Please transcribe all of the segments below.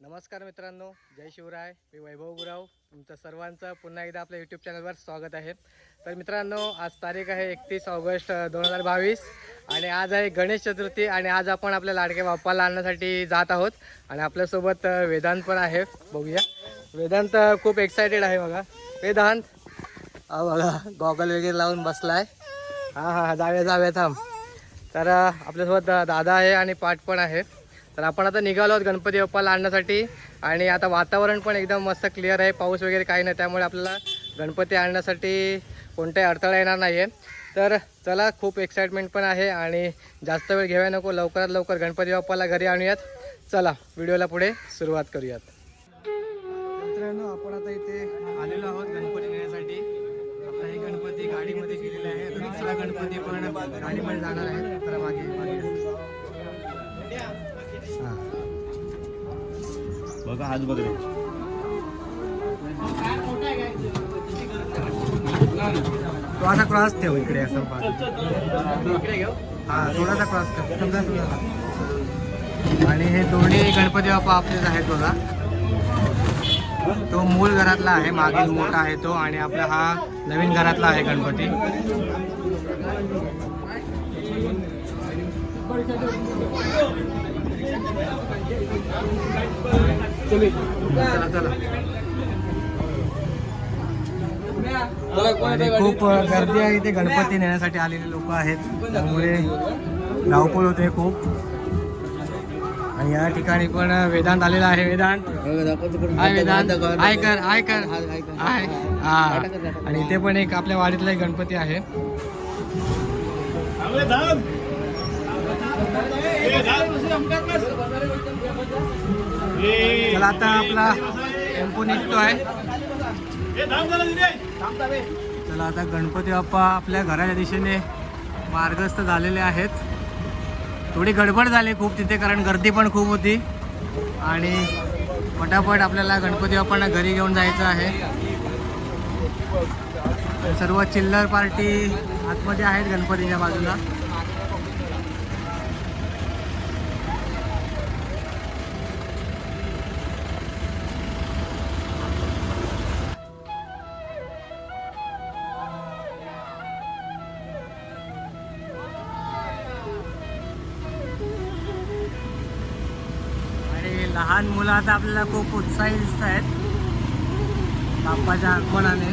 नमस्कार मित्रांनो जय शिवराय मी वैभव गुराव. तुमचं सर्वांचं पुन्हा एकदा आपल्या यूट्यूब चॅनलवर स्वागत आहे. तर मित्रांनो आज तारीख आहे एकतीस ऑगस्ट दोन हजार बावीस आणि आज आहे गणेश चतुर्थी आणि आज आपण आपल्या लाडक्या बाप्पाला आणण्यासाठी जात आहोत. आणि आपल्यासोबत वेदांत पण आहे. बघूया. वेदांत खूप एक्सायटेड आहे बघा. वेदांत. हा बघा गॉगल वगैरे लावून बसलाय. हां हां जाऊया जाऊया थांब. तर आपल्यासोबत दादा आहे आणि पाठ पण आहे. तर आपण आता निघालो आहोत गणपती बाप्पाला आणण्यासाठी. आणि आता वातावरण पण एकदम मस्त क्लिअर आहे. पाऊस वगैरे काही नाही. त्यामुळे आपल्याला गणपती आणण्यासाठी कोणताही अडथळा येणार नाही आहे तर चला खूप एक्साइटमेंट पण आहे. आणि जास्त वेळ घेऊया नको. लवकरात लवकर गणपती बाप्पाला घरी आणूयात. चला व्हिडिओला पुढे सुरुवात करूयात. मित्रांनो आपण आता इथे आलेलो आहोत गणपती नेण्यासाठी आता हे गणपती गाडीमध्ये गेलेले आहे गणपती पण गाडीमध्ये जाणार आहे. तर मागे. बघा हात बघ. तो असा क्रॉस ठेव इकडे असं हा थोडासा क्रॉस ठेव. समजा तुझा आणि हे दोन्ही गणपती बाप्पा आपलेच आहेत बघा. तो मूळ घरातला आहे मागील मोठा आहे तो आणि आपला हा नवीन घरातला आहे गणपती. चला चला आणि खूप गर्दी आहे इथे. गणपती नेण्यासाठी आलेले लोक आहेत. त्यामुळे धावपळ होते खूप. आणि या ठिकाणी पण वेदांत आलेला आहे. वेदांत. हाय वेदांत. हाय कर हाय कर हाय हा. आणि इथे पण एक आपल्या वाडीतला एक गणपती आहे. चला आता आपला टेम्पो निघतो आहे चला आता गणपती बाप्पा आपल्या घराच्या दिशेने मार्गस्थ झालेले आहेत. थोडी गडबड झाली खूप तिथे कारण गर्दी पण खूप होती. आणि पटापट आपल्याला गणपती बाप्पांना घरी घेऊन जायचं आहे. सर्व चिल्लर पार्टी आतमध्ये आहेत गणपतीच्या बाजूला. लहान मुलं आता आपल्याला खूप उत्साही दिसत आहेत बाप्पाच्या आगमनाने.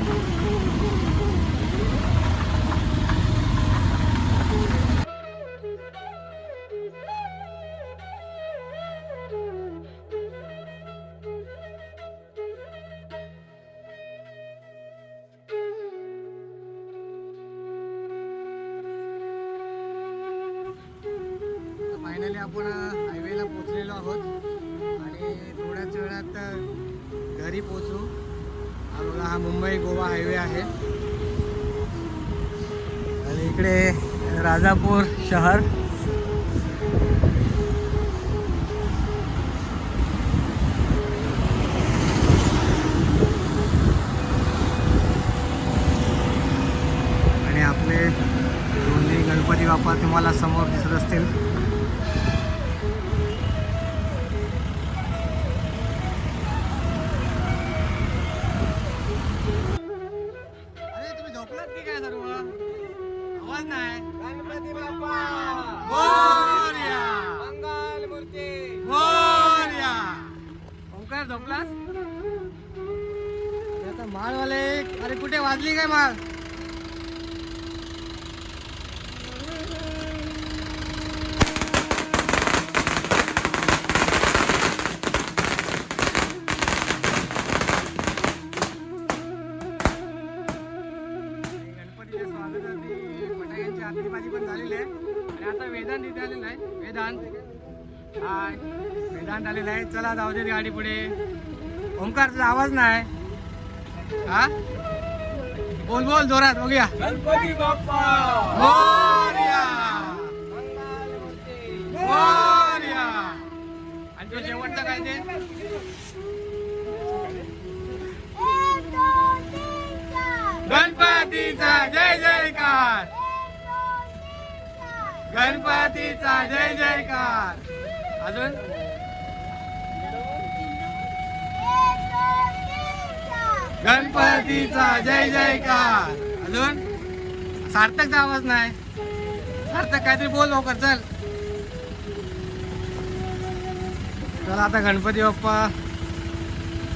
फायनली आपण uh, हायवेला पोचलेलो आहोत. आणि थोड्याच वेळात घरी पोचू हा बघा हा मुंबई गोवा हायवे आहे. आणि इकडे राजापूर शहर. वेदांत आलेला आहे. चला जाऊ दे गाडी पुढे. ओंकार तुझा आवाज नाही. हा? बोल बोल जोरात बघूया. गणपती बाप्पा! मोरया! मोरया! आणि तो शेवटचा काय ते? गणपतीचा जय जयकार! गणपतीचा जय जयकार! अजून? गणपतीचा जय जयकार. अजून? सार्थकचा आवाज नाही. सार्थक काहीतरी बोल लवकर चल. चला आता गणपती बाप्पा.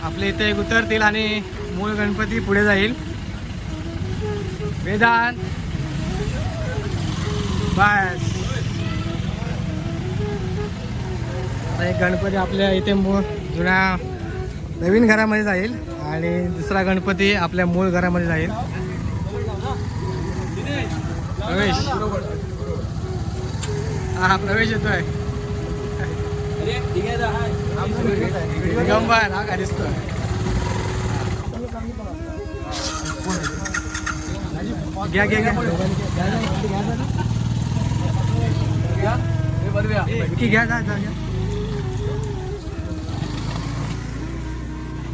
आपल्या इथे उतरतील आणि मूळ गणपती पुढे जाईल. वेदांत. बस. गणपती आपल्या इथे मूळ जुन्या नवीन घरामध्ये जाईल आणि दुसरा गणपती आपल्या मूळ घरामध्ये जाईल. प्रवेश. हा हा प्रवेश येतोय. दिगंबर हा दिसतोय. घ्या घ्या घ्या. घ्या जा जा घ्या.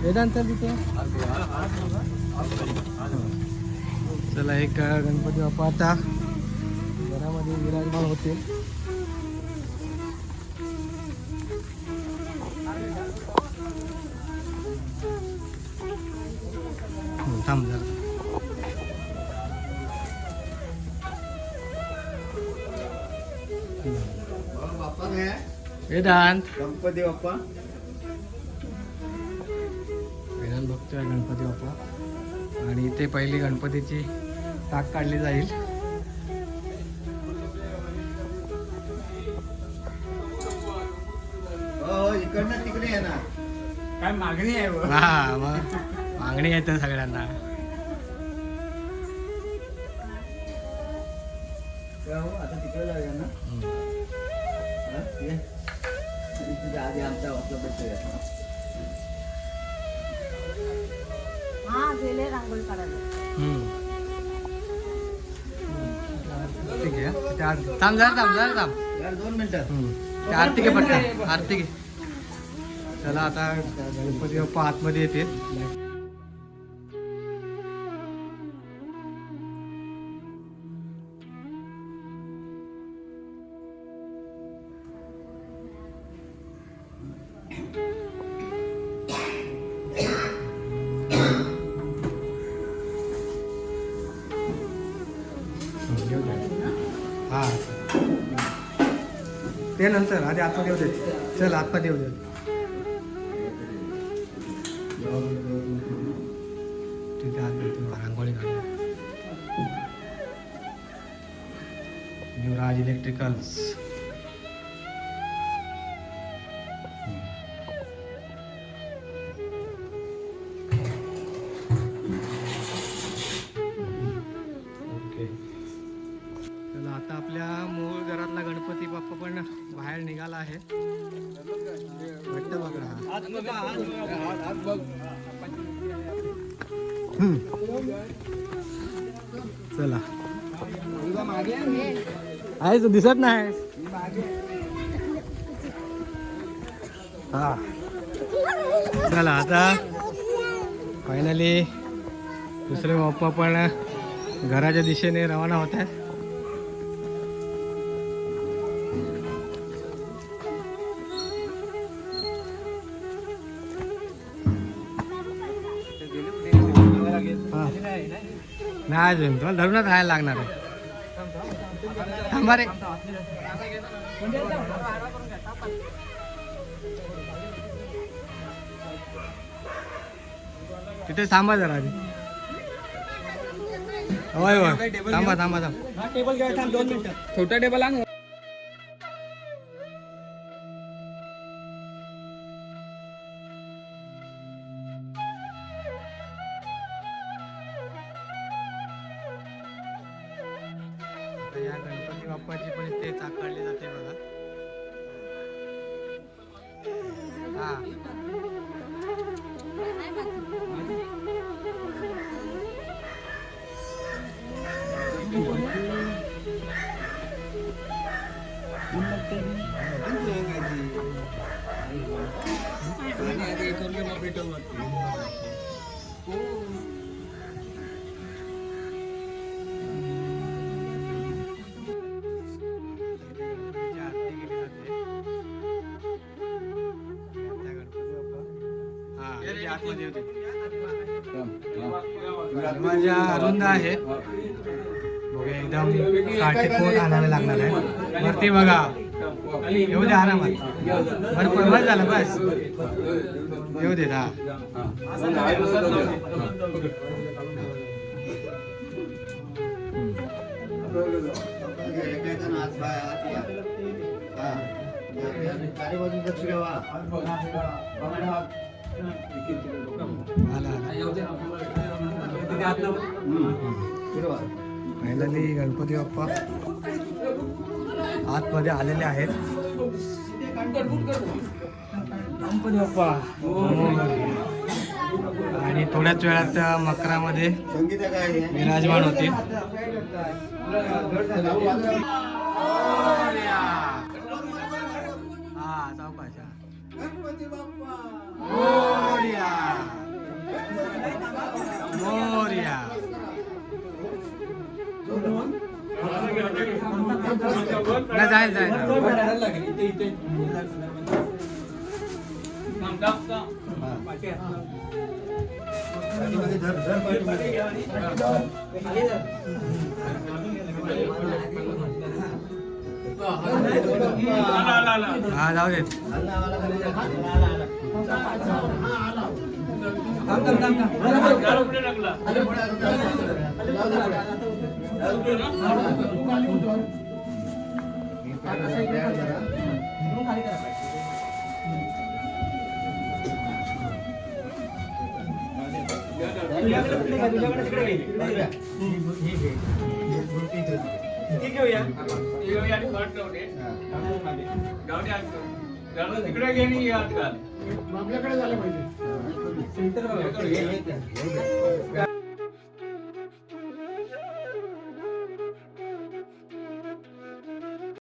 वेदांत तिथे. चला एक गणपती बाप्पा आता घरामध्ये विराजमान होतील हो, थांब जरा. वेदांत. गणपती बाप्पा. वेदांत बघतोय गणपती बाप्पा. आणि इथे पहिली गणपतीची टाक काढली जाईल. हो इकडनं तिकडे येणार काय मागणी आहे हा मग मागणी येते सगळ्यांना. हो आता तिकडे जाऊया ना. हा, आधी आमचा वाचला बसतोय हा गेले रांगोळी काढायला. हम्म. ठीक आहे. तिथे आरती- थांब जरा थांब जरा थांब. यार दोन मिनिटं हम्म. ते आरती घे पटकन आरती घे चला आता गणपती बाप्पा आतमध्ये येते ते नंतर आधी आतमध्ये येऊ देत. चल आतमध्ये येऊ देत. तिथे आत येतो रांगोळी काढूया. युवराज इलेक्ट्रिकल्स. चला. आहे तू दिसत नाही. हा. चला आता फायनली दुसरे बाप्पा पण घराच्या दिशेने रवाना होत आहेत. नाही अजून. तुम्हाला धरूनच राहायला लागणार आहे. थांबा रे. तिथे थांबा जरा आधी. होय होय. थांबा थांबा थांबा. छोटा टेबल आण आतमध्ये होते माझ्या अरुंद आहे. एकदम काटेकोट आणायला लागणार आहे. वरती बघा. येऊ दे आरामात. बरं पण बस झालं बस. येऊ दे हा आला आला फायनली गणपती बाप्पा आतमध्ये आलेले आहेत. गणपती बाप्पा आणि थोड्याच वेळात मकरामध्ये विराजमान होतील. जाईल जाईल हा. जाऊ देत तिकडे गेली आपल्याकडे झालं पाहिजे.